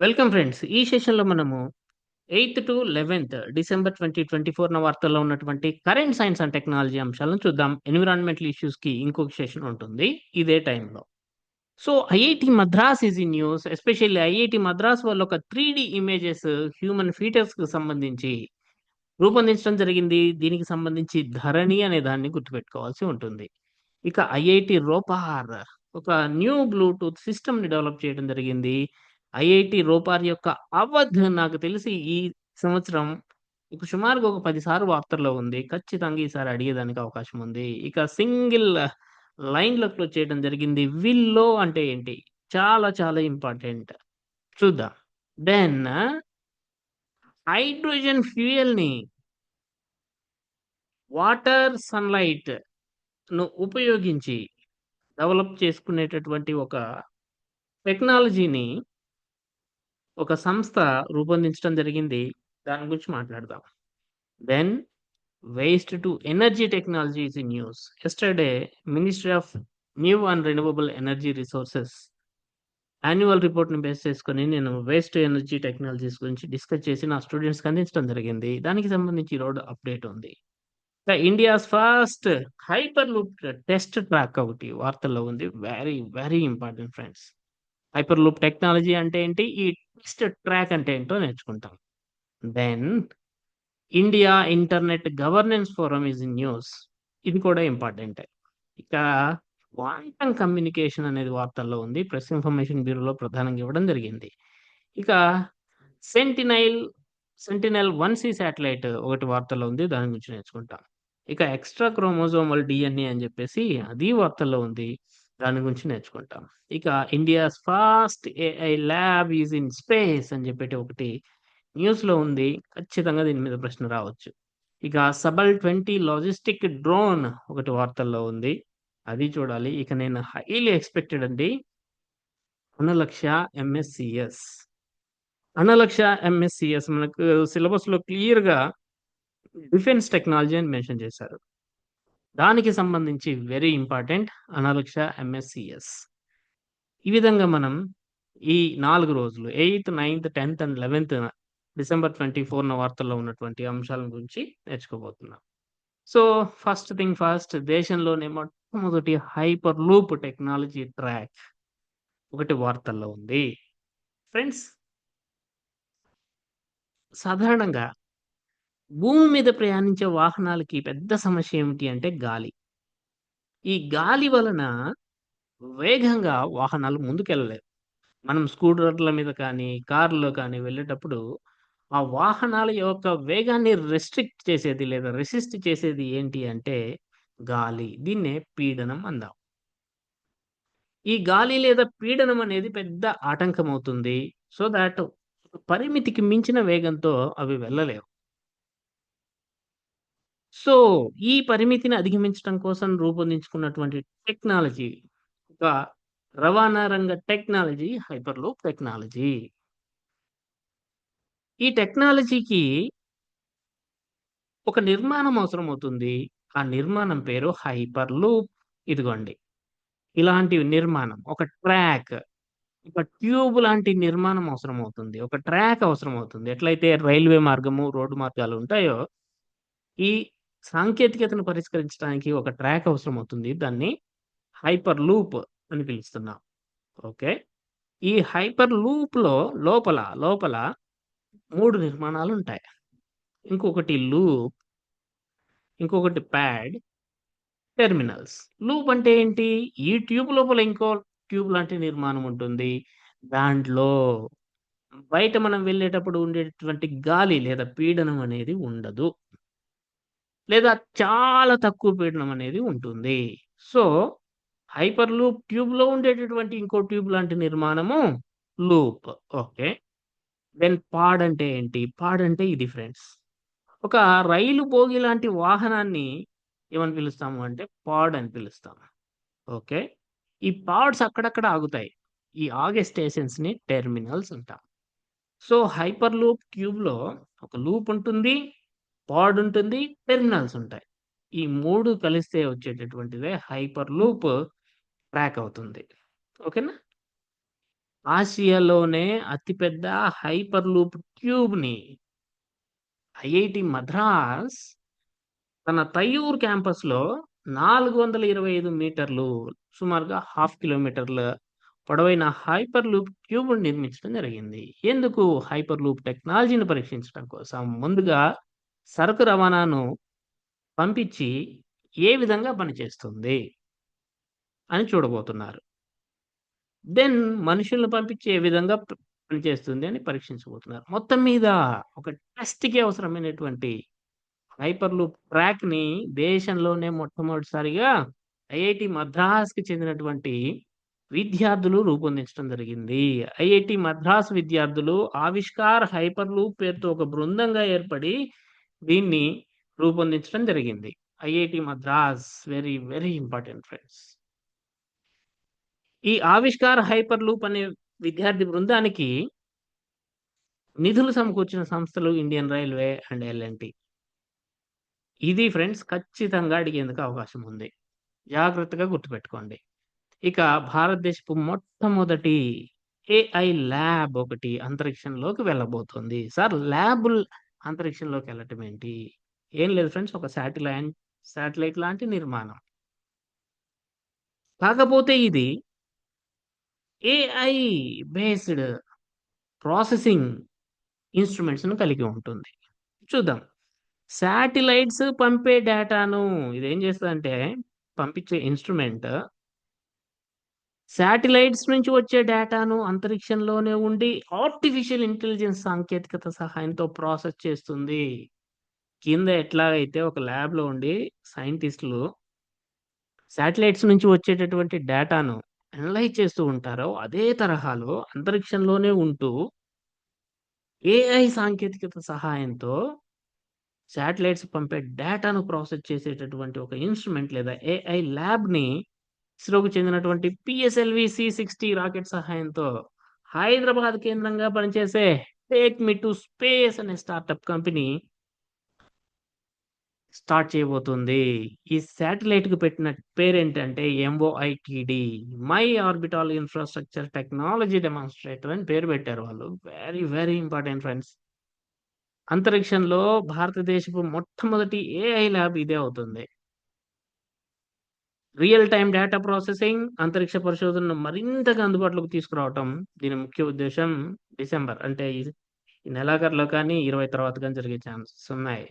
Welcome friends. ఈ సెషన్‌లో మనము 8-11 డిసెంబర్ 2024 వార్తల్లో ఉన్నటువంటి కరెంట్ సైన్స్ అండ్ టెక్నాలజీ అంశాలను చూద్దాం. ఎన్విరాన్మెంటల్ ఇష్యూస్‌కి ఇంకొక సెషన్ ఉంటుంది ఇదే టైంలో. So, IIT Madras is in news. Especially IIT Madras వాళ్ళు ఒక త్రీ డి ఇమేజెస్ హ్యూమన్ ఫీటర్స్కి సంబంధించి రూపొందించడం జరిగింది. దీనికి సంబంధించి ధరణి అనే దాన్ని గుర్తుపెట్టుకోవాల్సి ఉంటుంది. ఇక ఐఐటి రోపహార్ ఒక న్యూ బ్లూటూత్ సిస్టమ్‌ని డెవలప్ చేయడం జరిగింది. ఐఐటి రోపార్ యొక్క అవధ్ నాకు తెలిసి ఈ సంవత్సరం ఇక సుమారుగా ఒక పదిసార్లు వార్తల్లో ఉంది. ఖచ్చితంగా ఈసారి అడిగేదానికి అవకాశం ఉంది. ఇక సింగిల్ లైన్‌లో క్లోజ్ చేయడం జరిగింది. విల్లో అంటే ఏంటి? చాలా చాలా ఇంపార్టెంట్. చూద్దాం. దెన్ హైడ్రోజన్ ఫ్యూయల్‌ని వాటర్, సన్‌లైట్‌ను ఉపయోగించి డెవలప్ చేసుకునేటటువంటి ఒక టెక్నాలజీని ఒక సంస్థ రూపొందించడం జరిగింది. దాని గురించి మాట్లాడదాం. Then waste to energy technology is in news. Yesterday ministry of new and renewable energy resources annual రిపోర్ట్‌ని బేస్ చేసుకొని నేను వేస్ట్ ఎనర్జీ టెక్నాలజీస్ గురించి డిస్కస్ చేసి నా స్టూడెంట్స్‌కి అందించడం జరిగింది. దానికి సంబంధించి ఈరోజు అప్డేట్ ఉంది. The India's first hyperloop test track ఒకటి వార్తల్లో ఉంది. Very very important friends. Hyperloop technology అంటే ఏంటి? ఈ టెస్ట్ ట్రాక్ అంటే ఏంటో నేర్చుకుంటాం. Then India internet governance forum is in news. ఇది కూడా ఇంపార్టెంటే. ఇక క్వాంటమ్ కమ్యూనికేషన్ అనేది వార్తల్లో ఉంది. ప్రెస్ ఇన్ఫర్మేషన్ బ్యూరోలో ప్రధానంగా ఇవ్వడం జరిగింది. ఇక sentinel sentinel one C satellite ఒకటి వార్తల్లో ఉంది. దాని గురించి నేర్చుకుంటాం. ఇక ఎక్స్ట్రా క్రోమోజోమల్ డిఎన్ఏ అని చెప్పేసి అది వార్తల్లో ఉంది. దాని గురించి నేర్చుకుంటాం. ఇక India's fast AI lab is in space అని చెప్పేటి ఒకటి న్యూస్‌లో ఉంది. ఖచ్చితంగా దీని మీద ప్రశ్న రావచ్చు. ఇక సబల్ 20 లాజిస్టిక్ డ్రోన్ ఒకటి వార్తల్లో ఉంది. అది చూడాలి. ఇక నేను హైలీ ఎక్స్‌పెక్టెడ్ అండి. అనలక్ష ఎంఎస్‌సిఎస్. అనలక్ష ఎంఎస్‌సిఎస్ మనకు సిలబస్‌లో క్లియర్‌గా డిఫెన్స్ టెక్నాలజీ అని మెన్షన్ చేశారు. దానికి సంబంధించి వెరీ ఇంపార్టెంట్ అనలక్ష ఎంఎస్‌సిఎస్. ఈ విధంగా మనం ఈ నాలుగు రోజులు 8థ్, 9థ్, 10థ్ అండ్ 11థ్ డిసెంబర్ 24న వార్తల్లో ఉన్నటువంటి అంశాల గురించి నేర్చుకోబోతున్నాం. సో, ఫస్ట్ థింగ్ ఫస్ట్ దేశంలోనే మొట్టమొదటి హైపర్ లూప్ టెక్నాలజీ ట్రాక్ ఒకటి వార్తల్లో ఉంది. ఫ్రెండ్స్ సాధారణంగా భూమి మీద ప్రయాణించే వాహనాలకి పెద్ద సమస్య ఏమిటి అంటే గాలి. ఈ గాలి వలన వేగంగా వాహనాలు ముందుకెళ్ళలేవు. మనం స్కూటర్ల మీద కానీ, కార్‌లో కానీ వెళ్ళేటప్పుడు ఆ వాహనాల యొక్క వేగాన్ని రెస్ట్రిక్ట్ చేసేది లేదా రెసిస్ట్ చేసేది ఏంటి అంటే గాలి. దీన్నే పీడనం అందాం. ఈ గాలి లేదా పీడనం అనేది పెద్ద ఆటంకమవుతుంది. సో దాట్ పరిమితికి మించిన వేగంతో అవి వెళ్ళలేవు. సో, ఈ పరిమితిని అధిగమించడం కోసం రూపొందించుకున్నటువంటి టెక్నాలజీ ఒక రవాణా రంగ టెక్నాలజీ హైపర్లూప్ టెక్నాలజీ. ఈ టెక్నాలజీకి ఒక నిర్మాణం అవసరమవుతుంది. ఆ నిర్మాణం పేరు హైపర్ లూప్. ఇదిగోండి. ఇలాంటి నిర్మాణం ఒక ట్రాక్, ఒక ట్యూబ్ లాంటి నిర్మాణం అవసరమవుతుంది. ఒక ట్రాక్ అవసరమవుతుంది. ఎట్లయితే రైల్వే మార్గము, రోడ్డు మార్గాలు ఉంటాయో ఈ సాంకేతికతను పరిష్కరించడానికి ఒక ట్రాక్ అవసరం అవుతుంది దాన్ని హైపర్ లూప్ అని పిలుస్తున్నాం. ఓకే. ఈ హైపర్ లూప్‌లో లోపల, లోపల మూడు నిర్మాణాలు ఉంటాయి ఇంకొకటి లూప్, ఇంకొకటి ప్యాడ్, టెర్మినల్స్. లూప్ అంటే ఏంటి? ఈ ట్యూబ్ లోపల ఇంకో ట్యూబ్ లాంటి నిర్మాణం ఉంటుంది. దాంట్లో బయట మనం వెళ్ళేటప్పుడు ఉండేటటువంటి గాలి లేదా పీడనం అనేది ఉండదు. లేదా చాలా తక్కువ పీడనం అనేది ఉంటుంది. సో, హైపర్ లూప్ ట్యూబ్‌లో ఉండేటటువంటి ఇంకో ట్యూబ్ లాంటి నిర్మాణము లూప్. ఓకే. దెన్ పాడ్ అంటే ఏంటి? పాడ్ అంటే ఇది ఫ్రెండ్స్. ఒక రైలు బోగి లాంటి వాహనాన్ని ఏమని పిలుస్తాము అంటే పాడ్ అని పిలుస్తాము ఓకే. ఈ పాడ్స్ అక్కడక్కడ ఆగుతాయి. ఈ ఆగే స్టేషన్స్‌ని టెర్మినల్స్ అంటాం. సో, హైపర్ లూప్ ట్యూబ్‌లో ఒక లూప్ ఉంటుంది. పాడ్ ఉంటుంది. టెర్మినల్స్ ఉంటాయి. ఈ మూడు కలిస్తే వచ్చేటటువంటిదే హైపర్ లూప్ ట్రాక్ అవుతుంది. ఓకేనా? ఆసియాలోనే అతిపెద్ద హైపర్ లూప్ ట్యూబ్‌ని ఐఐటి మద్రాస్ తన తయ్యూర్ క్యాంపస్‌లో 425 మీటర్లు సుమారుగా హాఫ్ కిలోమీటర్ల పొడవైన హైపర్ లూప్ ట్యూబ్‌ని నిర్మించడం జరిగింది. ఎందుకు హైపర్ లూప్ టెక్నాలజీని పరీక్షించడం కోసం. ముందుగా సరుకు రవాణాను పంపించి ఏ విధంగా పనిచేస్తుంది? అని చూడబోతున్నారు. దెన్ మనుషులను పంపించి ఏ విధంగా పనిచేస్తుంది అని పరీక్షించబోతున్నారు. మొత్తం మీద ఒక టెస్ట్‌కి అవసరమైనటువంటి హైపర్ లూప్ ట్రాక్‌ని దేశంలోనే మొట్టమొదటిసారిగా ఐఐటి మద్రాస్‌కి చెందినటువంటి విద్యార్థులు రూపొందించడం జరిగింది. ఐఐటి మద్రాస్ విద్యార్థులు ఆవిష్కార్ హైపర్ లూప్ పేరుతో ఒక బృందంగా ఏర్పడి దీన్ని రూపొందించడం జరిగింది. IIT Madras very, very important friends. ఈ ఆవిష్కార హైపర్ లూప్ అనే విద్యార్థి బృందానికి నిధులు సమకూర్చిన సంస్థలు Indian railway and L and T ఇది ఫ్రెండ్స్ ఖచ్చితంగా అడిగేందుకు అవకాశం ఉంది. జాగ్రత్తగా గుర్తుపెట్టుకోండి. ఇక భారతదేశపు మొట్టమొదటి ఏఐ ల్యాబ్ ఒకటి అంతరిక్షంలోకి వెళ్ళబోతుంది. సార్ ల్యాబుల్ అంతరిక్షంలోకి వెళ్ళటం ఏంటి? ఏం లేదు ఫ్రెండ్స్ ఒక శాటిలైన్ శాటిలైట్ లాంటి నిర్మాణం. కాకపోతే ఇది ఏఐ బేస్డ్ ప్రాసెసింగ్ ఇన్‌స్ట్రుమెంట్స్‌ను కలిగి ఉంటుంది. చూద్దాం. శాటిలైట్స్ పంపే డేటాను ఇదేం చేస్తుందంటే పంపించే ఇన్‌స్ట్రుమెంట్ శాటిలైట్స్ నుంచి వచ్చే డేటాను అంతరిక్షంలోనే ఉండి ఆర్టిఫిషియల్ ఇంటెలిజెన్స్ సాంకేతికత సహాయంతో ప్రాసెస్ చేస్తుంది. కింద ఎట్లాగైతే ఒక ల్యాబ్‌లో ఉండి సైంటిస్ట్‌లు శాటిలైట్స్ నుంచి వచ్చేటటువంటి డేటాను అనలైజ్ చేస్తూ ఉంటారో, అదే తరహాలో అంతరిక్షంలోనే ఉంటూ ఏఐ సాంకేతికత సహాయంతో శాటిలైట్స్ పంపే డేటాను ప్రాసెస్ చేసేటటువంటి ఒక ఇన్‌స్ట్రుమెంట్ లేదా ఏఐ ల్యాబ్‌ని ఇస్రోకు చెందినటువంటి పిఎస్ఎల్‌వి సి-60 రాకెట్ సహాయంతో హైదరాబాద్ కేంద్రంగా పనిచేసే టేక్ మీ టు స్పేస్ అనే స్టార్టప్ కంపెనీ స్టార్ట్ చేయబోతుంది. ఈ శాటిలైట్‌కి పెట్టిన పేరేంటంటే MOITD my orbital infrastructure technology demonstrator అని పేరు పెట్టారు వాళ్ళు. Very, very important friends. అంతరిక్షంలో భారతదేశపు మొట్టమొదటి ఏఐ ల్యాబ్ ఇదే అవుతుంది. రియల్ టైం డేటా ప్రాసెసింగ్, అంతరిక్ష పరిశోధనను మరింతగా అందుబాటులోకి తీసుకురావటం దీని ముఖ్య ఉద్దేశం డిసెంబర్ అంటే ఈ నెలాఖరులో కానీ, 20 తర్వాత కానీ జరిగే ఛాన్సెస్ ఉన్నాయి.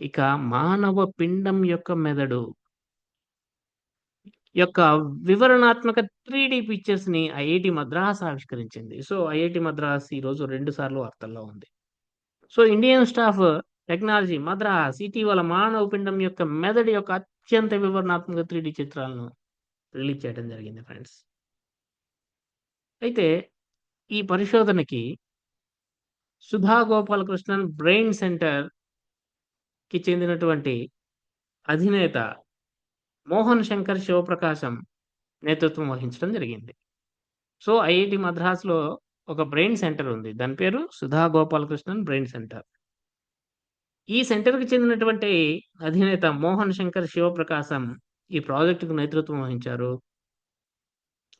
ఇక మానవ పిండం యొక్క మెదడు యొక్క వివరణాత్మక త్రీడీ పిక్చర్స్ని ఐఐటి మద్రాస్ ఆవిష్కరించింది. సో, ఐఐటి మద్రాస్ ఈరోజు రెండు సార్లు వార్తల్లో ఉంది. So, Indian staff technology Madras ఇటీవల మానవ పిండం యొక్క మెదడు యొక్క అత్యంత వివరణాత్మక 3డీ చిత్రాలను రిలీజ్ చేయడం జరిగింది ఫ్రెండ్స్. అయితే ఈ పరిశోధనకి సుధా గోపాలకృష్ణన్ బ్రెయిన్ సెంటర్‌కి చెందినటువంటి అధినేత మోహన్ శంకర్ శివప్రకాశం నేతృత్వం వహించడం జరిగింది. సో, ఐఐటి మద్రాస్‌లో ఒక బ్రెయిన్ సెంటర్ ఉంది. దాని పేరు సుధా గోపాలకృష్ణన్ బ్రెయిన్ సెంటర్. ఈ సెంటర్‌కి చెందినటువంటి అధినేత మోహన్ శంకర్ శివప్రకాశం ఈ ప్రాజెక్టుకు నేతృత్వం వహించారు.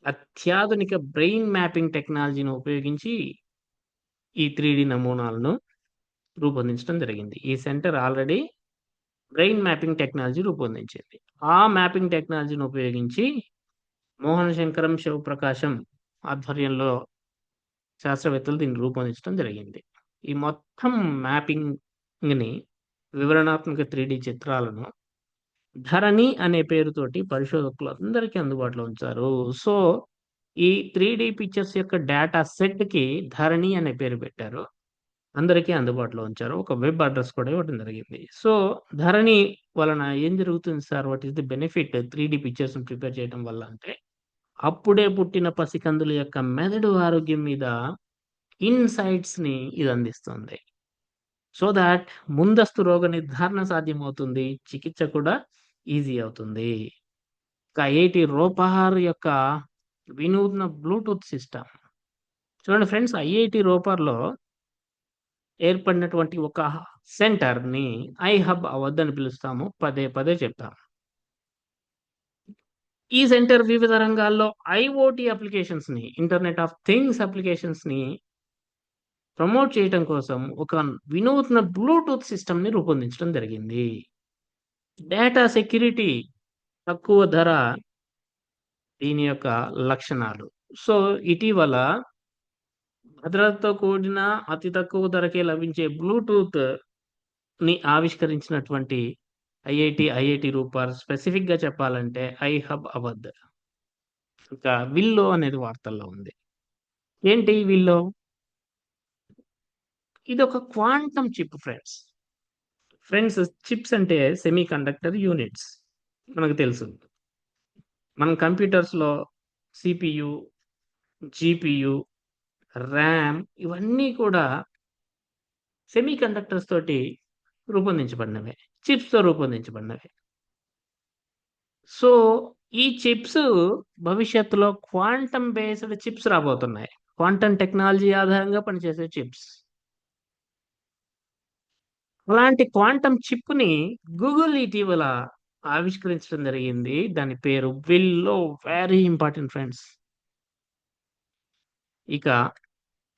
అత్యాధునిక బ్రెయిన్ మ్యాపింగ్ టెక్నాలజీని ఉపయోగించి ఈ త్రీడి నమూనాలను రూపొందించడం జరిగింది. ఈ centre already brain mapping technology రూపొందించింది. ఆ మ్యాపింగ్ టెక్నాలజీని ఉపయోగించి మోహన్ శంకరం శివప్రకాశం ఆధ్వర్యంలో శాస్త్రవేత్తలు దీన్ని రూపొందించడం జరిగింది. ఈ మొత్తం మ్యాపింగ్ ఇని వివరణాత్మక త్రీడీ చిత్రాలను ధరణి అనే పేరుతోటి పరిశోధకులు అందరికీ అందుబాటులో ఉంచారు. సో, ఈ 3డీ పిక్చర్స్ యొక్క డేటా సెట్‌కి ధరణి అనే పేరు పెట్టారు. అందరికీ అందుబాటులో ఉంచారు. ఒక వెబ్ అడ్రస్ కూడా ఇవ్వడం జరిగింది. సో, ధరణి వలన ఏం జరుగుతుంది sir? What is the benefit 3డీ పిక్చర్స్‌ని ప్రిపేర్ చేయడం వల్ల అంటే, అప్పుడే పుట్టిన పసికందుల యొక్క మెదడు ఆరోగ్యం మీద ఇన్‌సైట్స్‌ని ఇది అందిస్తుంది. సో దాట్ ముందస్తు రోగ నిర్ధారణ సాధ్యమవుతుంది. చికిత్స కూడా ఈజీ అవుతుంది. ఇక రోపహార్ యొక్క వినూత్న బ్లూటూత్ సిస్టమ్. చూడండి ఫ్రెండ్స్ ఐఐటి రోపార్‌లో ఏర్పడినటువంటి ఒక సెంటర్‌ని ఐ హబ్ అవద్దని పిలుస్తాము. పదే పదే చెప్తాము. ఈ సెంటర్ వివిధ రంగాల్లో ఐఓటి అప్లికేషన్స్‌ని, ఇంటర్నెట్ ఆఫ్ థింగ్స్ అప్లికేషన్స్‌ని ప్రమోట్ చేయటం కోసం ఒక వినూత్న బ్లూటూత్ సిస్టమ్‌ని రూపొందించడం జరిగింది. డేటా సెక్యూరిటీ, తక్కువ ధర దీని యొక్క లక్షణాలు. సో, ఇటీవల భద్రతతో కూడిన అతి తక్కువ ధరకే లభించే బ్లూటూత్‌ని ఆవిష్కరించినటువంటి ఐఐటి ఐఐటి రూపార్ స్పెసిఫిక్‌గా చెప్పాలంటే ఐ హబ్ అవద్ ఇంకా విల్లో అనేది వార్తల్లో ఉంది. ఏంటి విల్లో? ఇది ఒక quantum chip friends. Friends chips అంటే సెమీ కండక్టర్ యూనిట్స్. మనకు తెలుసు. మనం కంప్యూటర్స్‌లో సిపియు జిపియు ర్యామ్ ఇవన్నీ కూడా సెమీ కండక్టర్స్ తోటి రూపొందించబడినవే. చిప్స్‌తో రూపొందించబడినవే. సో, ఈ చిప్స్ భవిష్యత్తులో క్వాంటమ్ బేస్డ్ చిప్స్ రాబోతున్నాయి. క్వాంటమ్ టెక్నాలజీ ఆధారంగా పనిచేసే చిప్స్. అలాంటి క్వాంటమ్ చిప్‌ని గూగుల్ ఇటీవల ఆవిష్కరించడం జరిగింది. దాని పేరు విల్లో వెరీ ఇంపార్టెంట్ ఫ్రెండ్స్. ఇక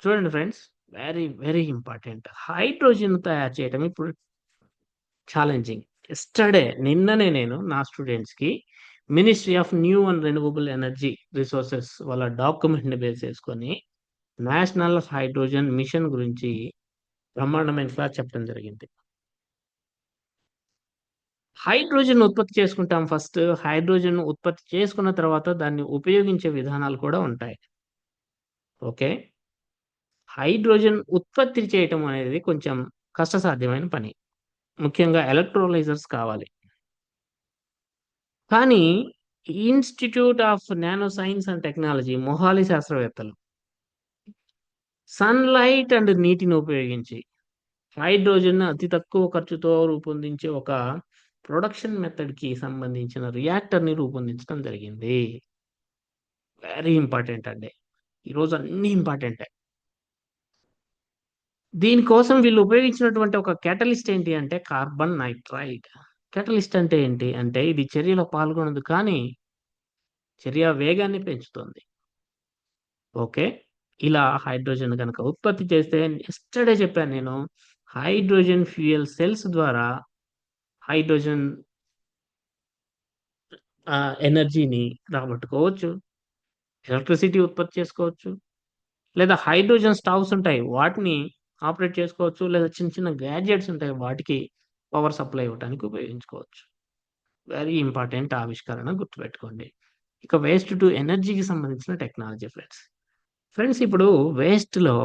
చూడండి friends very, very important. Hydrogen తయారు చేయడం ఇప్పుడు ఛాలెంజింగ్. ఎస్టర్డే నిన్ననే నేను నా స్టూడెంట్స్‌కి ministry of new and renewable energy resources వాళ్ళ డాక్యుమెంట్‌ని బేస్ చేసుకొని నేషనల్ హైడ్రోజన్ మిషన్ గురించి బ్రహ్మాండమైన క్లాస్ చెప్పడం జరిగింది. హైడ్రోజన్ ఉత్పత్తి చేసుకుంటాం ఫస్ట్. హైడ్రోజన్ ఉత్పత్తి చేసుకున్న తర్వాత దాన్ని ఉపయోగించే విధానాలు కూడా ఉంటాయి. ఓకే. హైడ్రోజన్ ఉత్పత్తి చేయటం అనేది కొంచెం కష్టసాధ్యమైన పని. ముఖ్యంగా ఎలక్ట్రోలైజర్స్ కావాలి. కానీ institute of nano science and technology Mohali శాస్త్రవేత్తలు సన్‌లైట్ అండ్ నీటిని ఉపయోగించి హైడ్రోజన్ అతి తక్కువ ఖర్చుతో రూపొందించే ఒక ప్రొడక్షన్ మెథడ్‌కి సంబంధించిన రియాక్టర్‌ని రూపొందించడం జరిగింది. వెరీ ఇంపార్టెంట్ అండి. ఈరోజు అన్ని ఇంపార్టెంటే. దీనికోసం వీళ్ళు ఉపయోగించినటువంటి ఒక కేటలిస్ట్ ఏంటి అంటే కార్బన్ నైట్రైడ్. కేటలిస్ట్ అంటే ఏంటి? అంటే ఇది చర్యలో పాల్గొనదు కానీ చర్య వేగాన్ని పెంచుతుంది. ఓకే. ఇలా హైడ్రోజన్ కనుక ఉత్పత్తి చేస్తే ఎస్టర్డే చెప్పాను నేను. హైడ్రోజన్ ఫ్యూయల్ సెల్స్ ద్వారా హైడ్రోజన్ ఆహ్, ఎనర్జీని రాబట్టుకోవచ్చు. ఎలక్ట్రిసిటీ ఉత్పత్తి చేసుకోవచ్చు. లేదా హైడ్రోజన్ స్టవ్స్ ఉంటాయి. వాటిని ఆపరేట్ చేసుకోవచ్చు. లేదా చిన్న చిన్న గ్యాడ్జెట్స్ ఉంటాయి. వాటికి పవర్ సప్లై ఇవ్వటానికి ఉపయోగించుకోవచ్చు. వెరీ ఇంపార్టెంట్ ఆవిష్కరణ గుర్తుపెట్టుకోండి. ఇక వేస్ట్ టు ఎనర్జీకి సంబంధించిన టెక్నాలజీ ఫ్రెండ్స్. ఫ్రెండ్స్ ఇప్పుడు వేస్ట్‌లో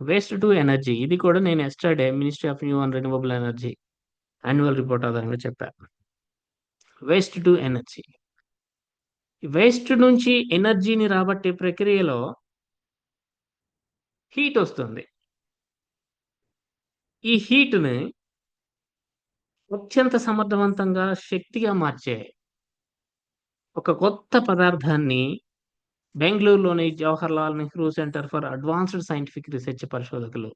వేస్ట్ టు ఎనర్జీ ఇది కూడా నేను yesterday ministry of new and renewable energy annual report ఆధారంగా చెప్పారు వేస్ట్ టు ఎనర్జీ. వేస్ట్ నుంచి ఎనర్జీని రాబట్టే ప్రక్రియలో హీట్ వస్తుంది. ఈ హీట్‌ని అత్యంత సమర్థవంతంగా శక్తిగా మార్చే ఒక కొత్త పదార్థాన్ని బెంగళూరులోని Jawaharlal Nehru centre for advanced scientific research పరిశోధకులు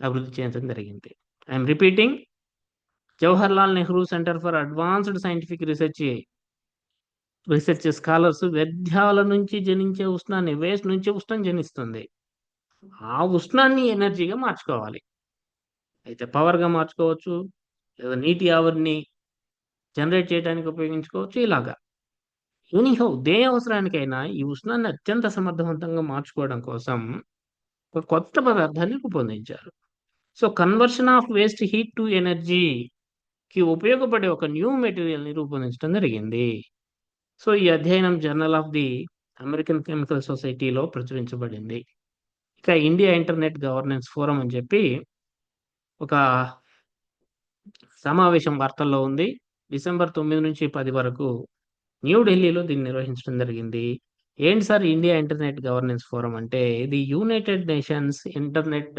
అభివృద్ధి చేయడం జరిగింది. I'm repeating Jawaharlal Nehru centre for advanced scientific research research scholars వ్యర్థాల నుంచి జనించే ఉష్ణాన్ని వేస్ట్ నుంచి ఉష్ణం జనిస్తుంది. ఆ ఉష్ణాన్ని ఎనర్జీగా మార్చుకోవాలి. అయితే పవర్‌గా మార్చుకోవచ్చు. లేదా నీటి ఆవిరిని జనరేట్ చేయడానికి ఉపయోగించుకోవచ్చు ఇలాగా. ఎనీహౌ దే అవసరానికైనా ఈ ఉష్ణాన్ని అత్యంత సమర్థవంతంగా మార్చుకోవడం కోసం ఒక కొత్త పదార్థాన్ని రూపొందించారు. So, conversion of waste heat to energy కి ఉపయోగపడే ఒక న్యూ మెటీరియల్‌ని రూపొందించడం జరిగింది. సో, ఈ అధ్యయనం journal of the American chemical సొసైటీలో ప్రచురించబడింది. ఇక ఇండియా ఇంటర్నెట్ గవర్నెన్స్ ఫోరం అని చెప్పి ఒక సమావేశం వార్తల్లో ఉంది. డిసెంబర్ 9-10 వరకు న్యూఢిల్లీలో దీన్ని నిర్వహించడం జరిగింది. ఏంటి sir India internet governance forum అంటే ఇది United Nations internet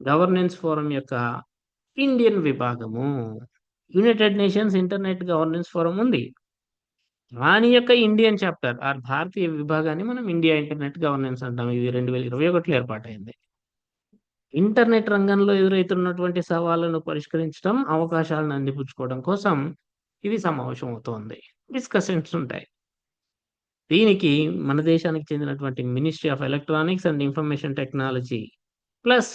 governance forum యొక్క ఇండియన్ విభాగము. United Nations internet governance forum ఉంది. దాని యొక్క ఇండియన్ చాప్టర్ ఆర్ భారతీయ విభాగాన్ని మనం ఇండియా ఇంటర్నెట్ గవర్నెన్స్ అంటాం. ఇది 2021లో ఏర్పాటైంది. ఇంటర్నెట్ రంగంలో ఎదురవుతున్నటువంటి సవాళ్ళను పరిష్కరించడం, అవకాశాలను అందిపుచ్చుకోవడం కోసం ఇది సమావేశం అవుతోంది. డిస్కషన్స్ ఉంటాయి. దీనికి మన దేశానికి చెందినటువంటి ministry of electronics and information technology plus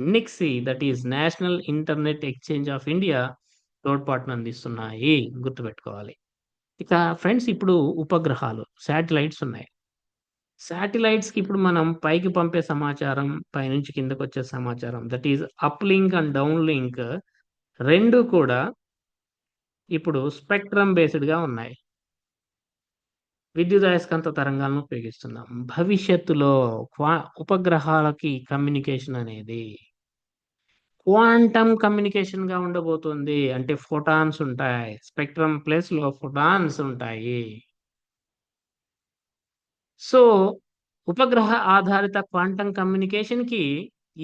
NIXI that is national internet exchange of India తోడ్పాటును అందిస్తున్నాయి. గుర్తుపెట్టుకోవాలి. ఇక ఫ్రెండ్స్ ఇప్పుడు ఉపగ్రహాలు శాటిలైట్స్ ఉన్నాయి. శాటిలైట్స్కి ఇప్పుడు మనం పైకి పంపే సమాచారం పైనుంచి కిందకు వచ్చే సమాచారం that is uplink and downlink రెండు కూడా ఇప్పుడు స్పెక్ట్రమ్ బేస్డ్గా ఉన్నాయి. విద్యుదయస్కాంత తరంగాలను ఉపయోగిస్తున్నాం. భవిష్యత్తులో క్వా ఉపగ్రహాలకి కమ్యూనికేషన్ అనేది క్వాంటమ్ కమ్యూనికేషన్గా ఉండబోతుంది. అంటే ఫోటాన్స్ ఉంటాయి. స్పెక్ట్రమ్ ప్లేస్లో ఫోటాన్స్ ఉంటాయి. సో ఉపగ్రహ ఆధారిత క్వాంటమ్ కమ్యూనికేషన్కి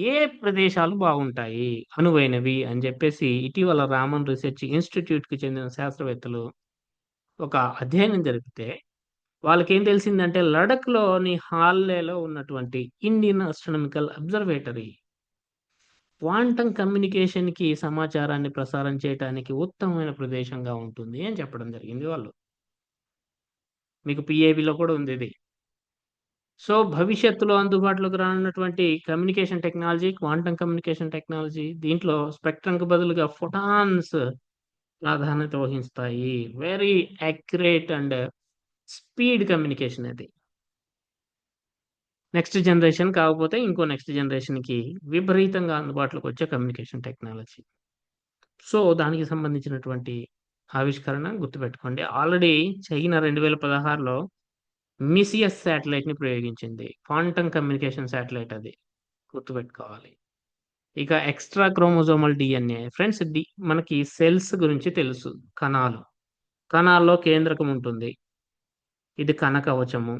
ఏ ప్రదేశాలు బాగుంటాయి? అనువైనవి అని చెప్పేసి ఇటీవల రామన్ రీసెర్చ్ ఇన్స్టిట్యూట్కి చెందిన శాస్త్రవేత్తలు ఒక అధ్యయనం జరిపితే వాళ్ళకి ఏం తెలిసిందంటే లడఖ్లోని హాల్లేలో ఉన్నటువంటి ఇండియన్ ఆస్ట్రానమికల్ అబ్జర్వేటరీ క్వాంటం కమ్యూనికేషన్కి సమాచారాన్ని ప్రసారం చేయడానికి ఉత్తమమైన ప్రదేశంగా ఉంటుంది అని చెప్పడం జరిగింది వాళ్ళు. మీకు పిఏబిలో కూడా ఉంది ఇది. సో భవిష్యత్తులో అందుబాటులోకి రానున్నటువంటి communication technology quantum communication technology దీంట్లో స్పెక్ట్రంకు బదులుగా ఫొటాన్స్ ప్రాధాన్యత వహిస్తాయి. Very accurate and speed communication అది. నెక్స్ట్ జనరేషన్ కాకపోతే ఇంకో నెక్స్ట్ జనరేషన్కి విపరీతంగా అందుబాటులోకి వచ్చే కమ్యూనికేషన్ టెక్నాలజీ. సో దానికి సంబంధించినటువంటి ఆవిష్కరణ గుర్తుపెట్టుకోండి. ఆల్రెడీ చైనా రెండు వేల పదహారులో మిసిఎస్ శాటిలైట్ని ప్రయోగించింది. క్వాంటమ్ కమ్యూనికేషన్ శాటిలైట్ అది. గుర్తుపెట్టుకోవాలి. ఇక extra chromosomal DNA. Friends D మనకి సెల్స్ గురించి తెలుసు. కణాలు. కణాల్లో కేంద్రకం ఉంటుంది. ఇది కణ కవచము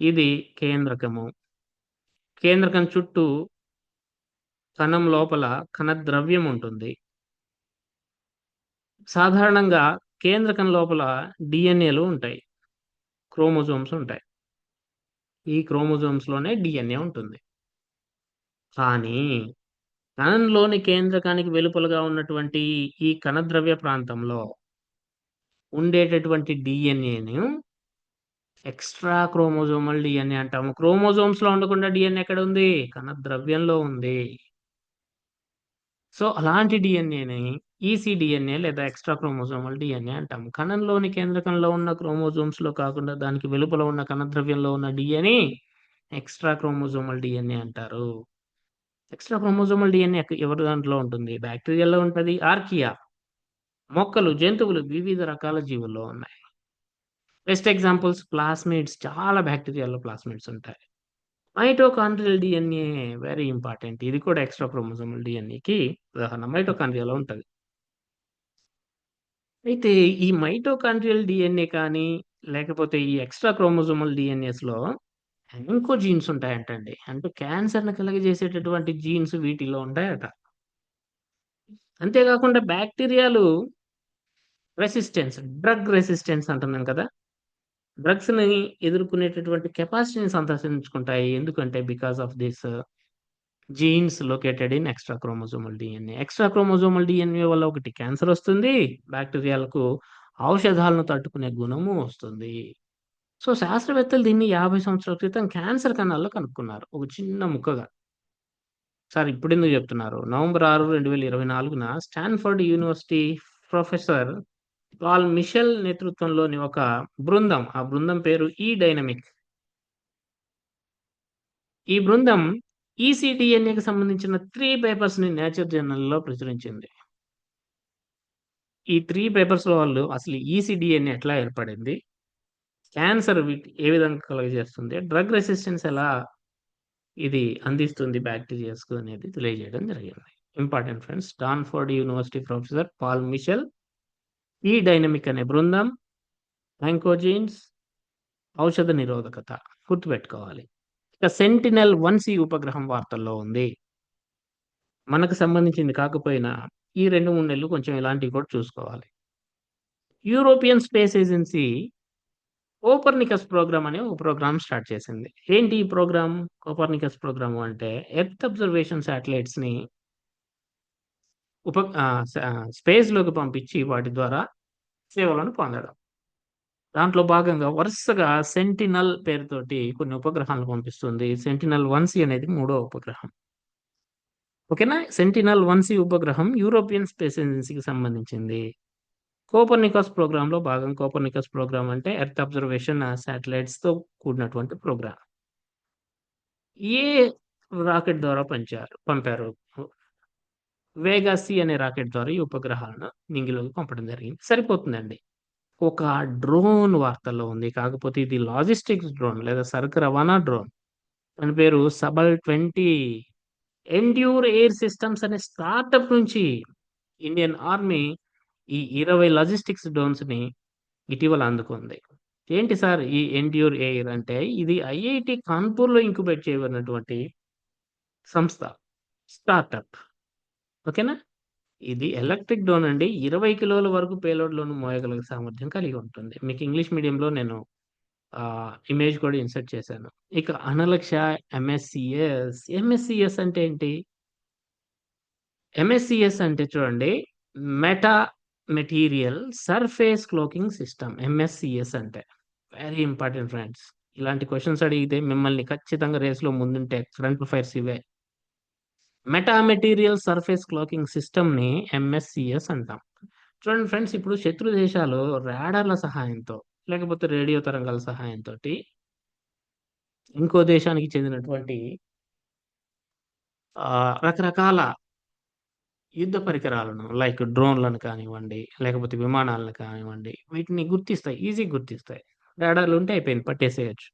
ఇది కేంద్రకము. కేంద్రకం చుట్టూ కణం లోపల కణ ద్రవ్యం ఉంటుంది. సాధారణంగా కేంద్రకం లోపల డిఎన్ఏలు ఉంటాయి. క్రోమోజోమ్స్ ఉంటాయి. ఈ క్రోమోజోమ్స్లోనే డిఎన్ఏ ఉంటుంది. కానీ కణంలోని కేంద్రకానికి వెలుపలగా ఉన్నటువంటి ఈ కణద్రవ్య ప్రాంతంలో ఉండేటటువంటి డిఎన్ఏను ఎక్స్ట్రా క్రోమోజోమల్ డిఎన్ఏ అంటాము. క్రోమోజోమ్స్లో ఉండకుండా డిఎన్ఏ ఎక్కడ ఉంది కణ ద్రవ్యంలో ఉంది. సో అలాంటి డిఎన్ఏని ఈసీ డిఎన్ఏ లేదా ఎక్స్ట్రా క్రోమోజోమల్ డిఎన్ఏ అంటాము. కణంలోని కేంద్రకంలో ఉన్న క్రోమోజోమ్స్లో కాకుండా దానికి వెలుపల ఉన్న కణ ద్రవ్యంలో ఉన్న డిఎన్ఏ ఎక్స్ట్రా క్రోమోజోమల్ డిఎన్ఏ అంటారు. ఎక్స్ట్రా క్రోమోజోమల్ డిఎన్ఏ ఎవరి దాంట్లో ఉంటుంది? బ్యాక్టీరియాలో ఉంటుంది. ఆర్కియా. మొక్కలు జంతువులు వివిధ రకాల జీవుల్లో ఉన్నాయి. బెస్ట్ ఎగ్జాంపుల్స్ ప్లాస్మిడ్స్ చాలా బ్యాక్టీరియాలో ప్లాస్మిడ్స్ ఉంటాయి. మైటోకాండ్రియల్ డిఎన్ఏ వెరీ ఇంపార్టెంట్ ఇది కూడా ఎక్స్ట్రా క్రోమోజోమల్ డిఎన్ఏకి ఉదాహరణ. మైటోకాండ్రియాలో ఉంటుంది. అయితే ఈ మైటోకాండ్రియల్ డిఎన్ఏ కానీ లేకపోతే ఈ ఎక్స్ట్రా క్రోమోజోమల్ డిఎన్ఏస్లో ఇంకో జీన్స్ ఉంటాయంటండి. అంటే క్యాన్సర్ని కలగజేసేటటువంటి జీన్స్ వీటిలో ఉంటాయట. అంతేకాకుండా బ్యాక్టీరియాలు రెసిస్టెన్స్ డ్రగ్ రెసిస్టెన్స్ అంటున్నాం కదా. డ్రగ్స్ని ఎదుర్కొనేటటువంటి కెపాసిటీని సంతరించుకుంటాయి ఎందుకంటే because of this uh, genes located in extrachromosomal DNA extrachromosomal DNA వల్ల ఒకటి క్యాన్సర్ వస్తుంది. బ్యాక్టీరియాలకు ఔషధాలను తట్టుకునే గుణము వస్తుంది. సో శాస్త్రవేత్తలు దీన్ని యాభై సంవత్సరాల క్రితం క్యాన్సర్ కణాల్లో కనుక్కున్నారు. ఒక చిన్న ముక్కగా. సార్ ఇప్పుడు ఎందుకు చెప్తున్నారు? నవంబర్ ఆరు రెండు వేల ఇరవై నాలుగున Stanford university professor Paul Mischel నేతృత్వంలోని ఒక బృందం ఆ బృందం పేరు ఈ డైనమిక్. ఈ బృందం ఈసీడిఎన్ఏకి సంబంధించిన త్రీ పేపర్స్ని నేచర్ జర్నల్లో ప్రచురించింది. ఈ త్రీ పేపర్స్లో వాళ్ళు అసలు ఈసీడిఎన్ఏ ఎట్లా ఏర్పడింది? క్యాన్సర్ ఏ విధంగా కలుగజేస్తుంది? డ్రగ్ రెసిస్టెన్స్ ఎలా ఇది అందిస్తుంది బ్యాక్టీరియాస్కు అనేది తెలియజేయడం జరిగింది. Important friends Stanford university professor Paul Mischel ఈ డైనమిక్ అనే బృందం యాంకోజీన్స్ ఔషధ నిరోధకత గుర్తుపెట్టుకోవాలి. ఇక సెంటినెల్ వన్ సి ఉపగ్రహం వార్తల్లో ఉంది. మనకు సంబంధించింది కాకపోయినా ఈ రెండు మూడు నెలలు కొంచెం ఇలాంటివి కూడా చూసుకోవాలి. European space agency Copernicus programme అనే ఒక ప్రోగ్రామ్ స్టార్ట్ చేసింది. ఏంటి ఈ ప్రోగ్రామ్? కోపర్నికస్ ప్రోగ్రామ్ అంటే ఎర్త్ అబ్జర్వేషన్ శాటిలైట్స్ని ఉప స్పేస్లోకి పంపించి వాటి ద్వారా సేవలను పొందడం దాంట్లో భాగంగా వరుసగా సెంటినల్ పేరుతోటి కొన్ని ఉపగ్రహాలను పంపిస్తుంది. సెంటినల్ వన్ సి అనేది మూడో ఉపగ్రహం. ఓకేనా? సెంటినల్ వన్ సి ఉపగ్రహం యూరోపియన్ స్పేస్ ఏజెన్సీకి సంబంధించింది. కోపర్నికస్ ప్రోగ్రాంలో భాగం. కోపర్నికస్ ప్రోగ్రామ్ అంటే ఎర్త్ అబ్జర్వేషన్ శాటిలైట్స్‌తో కూడినటువంటి ప్రోగ్రామ్. ఏ రాకెట్ ద్వారా పంచారు పంపారు. వేగా సి e అనే రాకెట్ ద్వారా ఈ ఉపగ్రహాలను నింగిలోకి పంపడం జరిగింది. సరిపోతుందండి. ఒక డ్రోన్ వార్తల్లో ఉంది. కాకపోతే ఇది లాజిస్టిక్స్ డ్రోన్ లేదా సరుకు రవాణా డ్రోన్. దాని పేరు సబల్ 20 ఎండ్యూర్ ఎయిర్ సిస్టమ్స్ అనే స్టార్టప్ నుంచి ఇండియన్ ఆర్మీ ఈ 20 లాజిస్టిక్స్ డ్రోన్స్‌ని ఇటీవల అందుకుంది. ఏంటి సార్ ఈ ఎండ్యూర్ ఎయిర్ అంటే ఇది ఐఐటి కాన్పూర్‌లో ఇంక్యుబేట్ చేయబడినటువంటి సంస్థ. స్టార్టప్. ఓకేనా? ఇది ఎలక్ట్రిక్ డ్రోన్ అండి. 20 కిలోల వరకు పేలోడ్లోను మోయగల సామర్థ్యం కలిగి ఉంటుంది. మీకు ఇంగ్లీష్ మీడియంలో నేను ఇమేజ్ కూడా ఇన్సర్ట్ చేశాను. ఇక అనలక్ష ఎంఎస్‌సిఎస్. ఎంఎస్‌సిఎస్ అంటే ఏంటి? ఎంఎస్‌సిఎస్ అంటే చూడండి metamaterial surface cloaking system MSCS అంటే. Very important friends. ఇలాంటి క్వశ్చన్స్ అడిగితే మిమ్మల్ని ఖచ్చితంగా రేస్‌లో ముందుంటే ఫ్రంట్ ఫైర్స్ ఇవే. మెటా మెటీరియల్ సర్ఫేస్ క్లోకింగ్ సిస్టమ్‌ని ఎంఎస్‌సిఎస్ అంటాం. చూడండి ఫ్రెండ్స్ ఇప్పుడు శత్రు దేశాలు రాడార్‌ల సహాయంతో లేకపోతే రేడియో తరంగాల సహాయంతో ఇంకో దేశానికి చెందినటువంటి రకరకాల యుద్ధ పరికరాలను లైక్ డ్రోన్‌లను కానివ్వండి, లేకపోతే విమానాలను కానివ్వండి, వీటిని గుర్తిస్తాయి. ఈజీగా గుర్తిస్తాయి. రాడార్‌లు ఉంటే అయిపోయింది పట్టేసేయొచ్చు.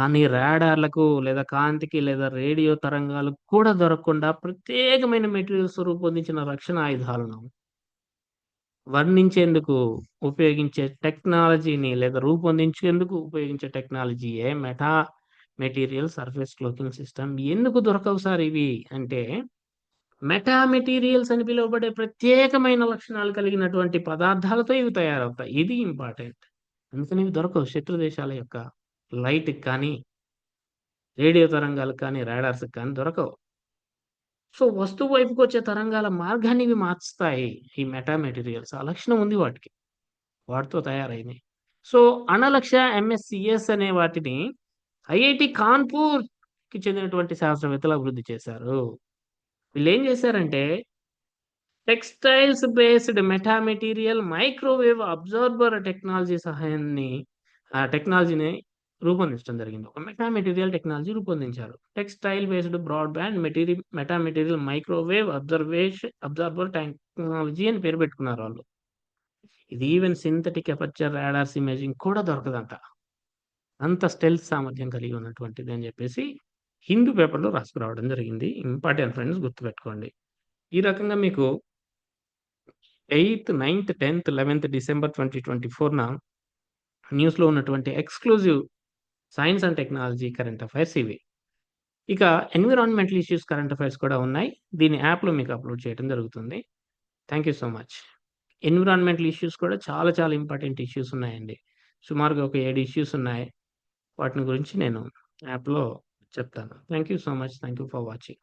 కానీ రాడార్‌లకు లేదా కాంతికి లేదా రేడియో తరంగాలకు కూడా దొరకకుండా ప్రత్యేకమైన మెటీరియల్స్ రూపొందించిన రక్షణ ఆయుధాలను వర్ణించేందుకు ఉపయోగించే టెక్నాలజీని లేదా రూపొందించేందుకు ఉపయోగించే టెక్నాలజీయే meta material surface cloaking system. ఎందుకు దొరకవు సార్ ఇవి అంటే మెటా మెటీరియల్స్ అని పిలువబడే ప్రత్యేకమైన లక్షణాలు కలిగినటువంటి పదార్థాలతో ఇవి తయారవుతాయి. ఇది ఇంపార్టెంట్. అందుకని ఇవి దొరకవు శత్రు దేశాల యొక్క లైట్‌కి కానీ రేడియో తరంగాలకు కానీ, రాడార్స్‌కి కానీ దొరకవు. సో, వస్తువు వైపుకొచ్చే తరంగాల మార్గాన్ని ఇవి మార్చుతాయి. ఈ మెటా మెటీరియల్స్. ఆ లక్షణం ఉంది వాటికి. వాటితో తయారైనవి సో, అణలక్ష ఎంఎస్‌సిఎస్ అనే వాటిని ఐఐటి కాన్పూర్‌కి చెందినటువంటి శాస్త్రవేత్తలు అభివృద్ధి చేశారు. వీళ్ళేం చేశారంటే textiles based metamaterial microwave absorber technology సహాయాన్ని ఆ టెక్నాలజీని రూపొందించడం జరిగింది. ఒక మెటా మెటీరియల్ టెక్నాలజీ రూపొందించారు. Textile based broadband material metamaterial microwave observation observer technology అని పేరు పెట్టుకున్నారు వాళ్ళు. ఇది even synthetic aperture radars imaging కూడా దొరకదంట. అంత స్టెల్త్ సామర్థ్యం కలిగి ఉన్నటువంటిది అని చెప్పేసి హిందూ పేపర్‌లో రాసుకురావడం జరిగింది. ఇంపార్టెంట్ ఫ్రెండ్స్ గుర్తుపెట్టుకోండి. ఈ రకంగా మీకు 8థ్, 9థ్, 10థ్, 11థ్ డిసెంబర్ 2024న న్యూస్‌లో ఉన్నటువంటి exclusive science and technology current affairs ఇవి. ఇక ఎన్విరాన్మెంటల్ ఇష్యూస్ కరెంట్ అఫైర్స్ కూడా ఉన్నాయి. దీన్ని యాప్‌లో మీకు అప్‌లోడ్ చేయడం జరుగుతుంది. Thank you so much. Environmental issues కూడా చాలా చాలా ఇంపార్టెంట్ ఇష్యూస్ ఉన్నాయండి. సుమారుగా ఒక ఏడు ఇష్యూస్ ఉన్నాయి. వాటిని గురించి నేను యాప్‌లో చెప్తాను. Thank you so much. Thank you for watching.